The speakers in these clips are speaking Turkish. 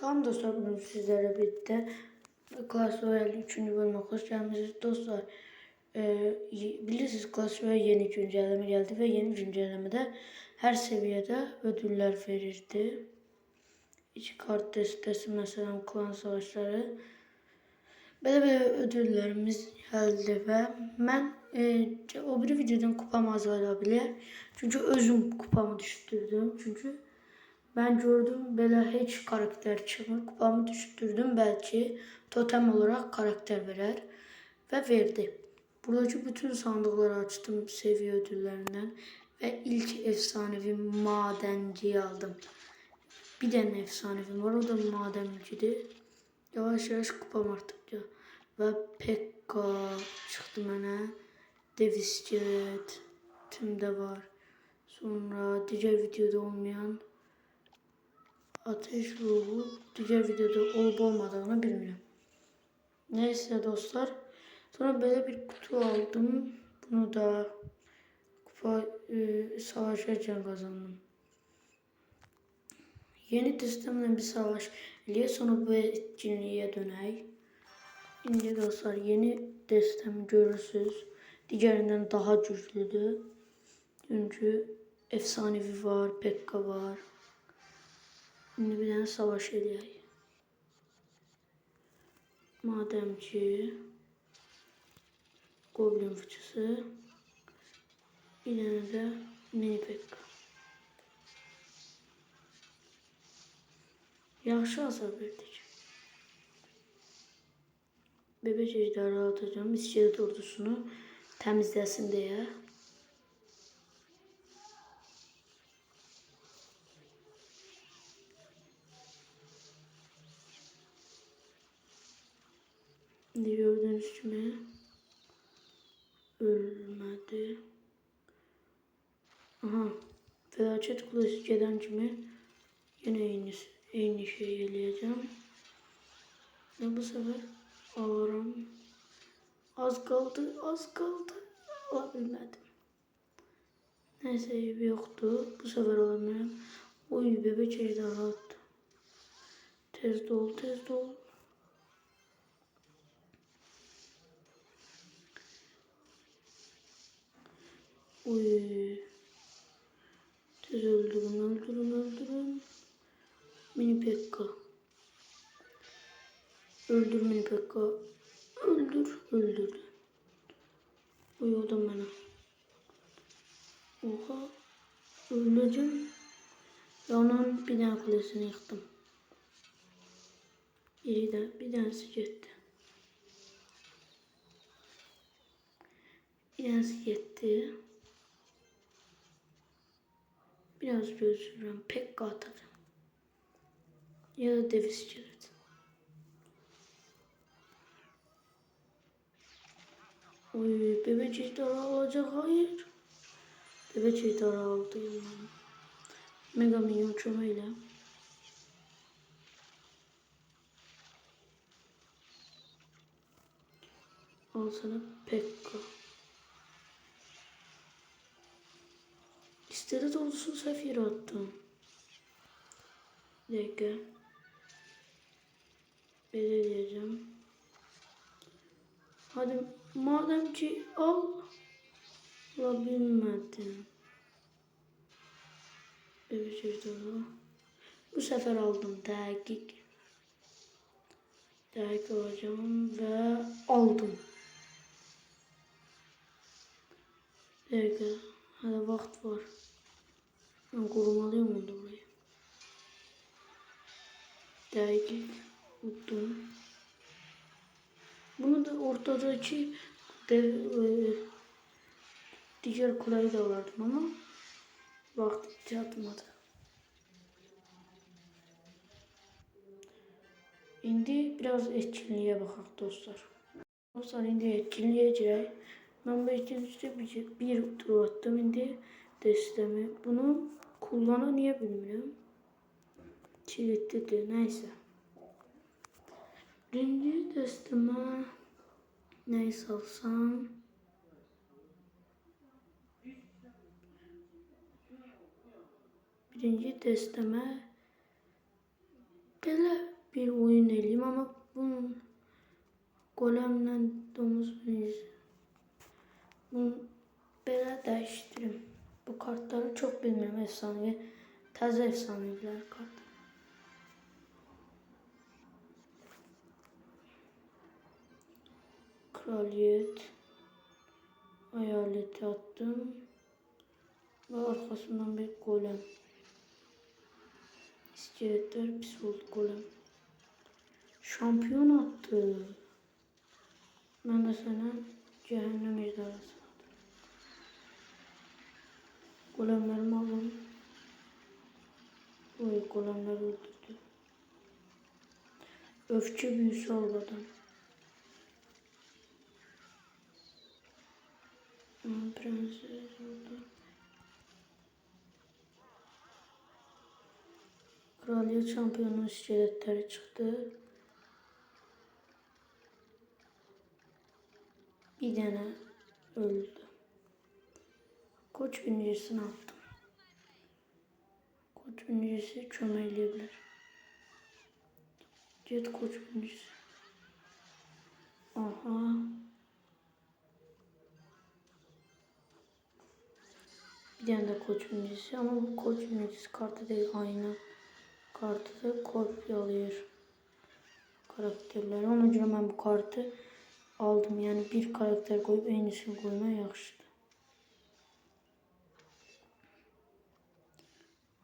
Salam dostlar, bugün sizlerle birlikte Clash Royale 3. bölüme hoş geldiniz dostlar. Y- bilirsiniz Clash Royale yeni güncelleme geldi ve yeni güncellemede her seviyede ödüller verirdi. İki kart destesi mesela klan savaşları. Böyle ödüllerimiz geldi ve ben e, o bir videodan kupam azalabilir. Çünkü özüm kupamı düşürdüm. Çünkü ben gördüm böyle hiç karakter çıkmır. Kupamı düşürdüm belki totem olarak karakter verer. Ve verdi. Buradaki bütün sandıkları açtım seviye ödüllerinden. Ve ilk efsanevi madenciyi aldım. Bir tane efsanevi var o da madenciydi. Yavaş yavaş kupam arttıkça. Ve Pekka çıktı bana. Devisket tümde var. Sonra diğer videoda olmayan ateş ruhu diğer videoda olup olmadığını bilmiyorum. Neyse dostlar. Sonra böyle bir kutu aldım. Bunu da kupa e, savaşırken kazandım. Yeni testimle bir savaş ile sonra bu etkinliğe döney. Şimdi dostlar yeni destem görürsünüz. Diğerinden daha güçlüdür. Çünkü efsanevi var, Pekka var. Şimdi bir tane savaş eləyək. Mademci, Goblin fıçısı, bir tane de mini Pekka. Yaxşı hasar verdik. Bebek ejderha atacağım. İskelet ordusunu temizlesin diye. Şimdi gördüğünüz ölmedi. Aha. Felaket kulesi gelen yine aynı, aynı şeyi eləyəcəm. Ve bu sefer alırım. Az kaldı, az kaldı. Alabilmedim. Neyse evi yoktu. Bu sefer alamıyorum. Oy bebek ejderha attı. Tez dol, tez dol. Uy. Tez öldürün, öldürün, öldürün. Mini Pekka. Öldür Mini Pekka. Öldür, öldürdü. Uy o da bana. Oha. Onun bir tane kulesini yıktım. Biri de bir tanesi gitti. Bir tanesi gitti. Biraz gözüküyorum. Pek atacağım. Ya da deviz çevirdim. Oy bebek ejderha alacak. Hayır. Bebek ejderha aldı. Mega minyon çömeyle. Al sana Pekka. İstedi dolusu sefir attım. Bir dakika. Belirleyeceğim. Hadi madem ki al. Alabilmedim. Evet işte Bu sefer aldım dakik. Dakik alacağım ve aldım. Bir dakika. Hadi vakit var. Ben korumalıyım onu burayı. Dakik. Unuttum. Bunu da ortadaki dev, e, diğer kuleyi de vardım ama vakti atmadı. İndi biraz etkinliğe bakaq dostlar. Dostlar indi etkinliğe girək. Ben bu etkinlikte bir, bir tur attım indi destemi. Bunu kullanan niye bilmiyorum. Kilitlidir neyse. Birinci desteme neyse alsam. Birinci desteme belə eləyim, amma bunun qoləmlə domuz biriz. Bunu belə dəyişdirim. Kartları çox bilmirəm efsanevi. Təzə efsanevilər kart. Kraliyet. Hayaleti attım. Ve arkasından bir golem. İskeletler pis oldu golem. Şampiyon attı. Ben de cehennem ejderhası. Golemlerimi alalım. Oy golemler öldürdü. Öfke büyüsü. Hmm, Prenses orada. Kraliyet şampiyonu iskeletleri çıktı. Bir tane öldü. Koç birincisini attım. Koç birincisi çömeleyebilir. Jet koç birincisi. Aha. Bir tane de koç birincisi ama bu koç birincisi kartı değil aynı kartı da kopyalıyor karakterleri. Ona görə mən bu kartı aldım. Yani bir karakter koyup eynisini koymaq yaxşıdır.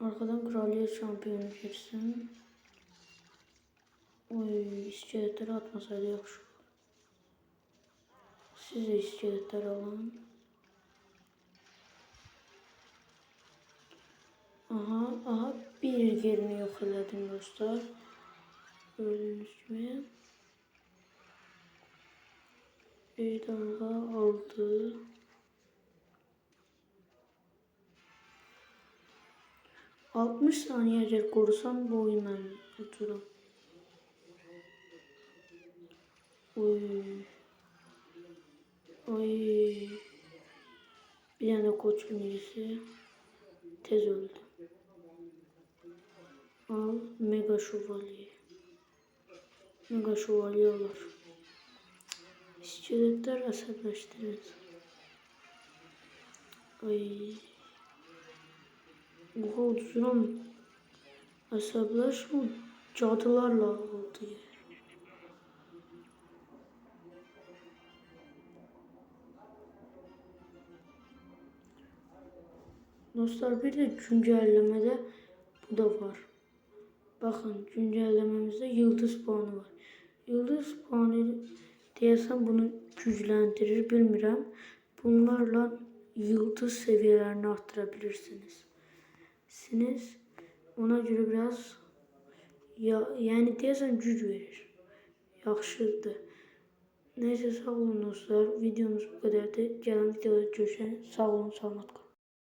Arkadan kraliyet şampiyonu girsin. Oy iskeletleri atmasaydı yakışık. Siz de iskeletleri alın. Aha aha bir yerini yok elədim dostlar. Gördüğünüz gibi. Bir daha 60 saniye rekorsam bu oyundan oturum. Oy. Oy. Bir tane koç birisi tez öldü. Al mega şövalye. Mega şövalye var. İskeletler asablaştırır. Ay. Oha uçuram. Asablaşma cadılarla oldu ya. Dostlar bir de güncellemede bu da var. Bakın güncellememizde yıldız puanı var. Yıldız puanı deyəsən bunu gücləndirir, bilmirəm. Bunlarla yıldız seviyelerini arttırabilirsiniz. Siniz ona göre biraz ya, yəni deyəsən güc verir. Yaxşıdır. Neyse sağ olun dostlar. Videomuz bu kadardı. Gələn videoda görüşək. Sağ olun, salamat qalın.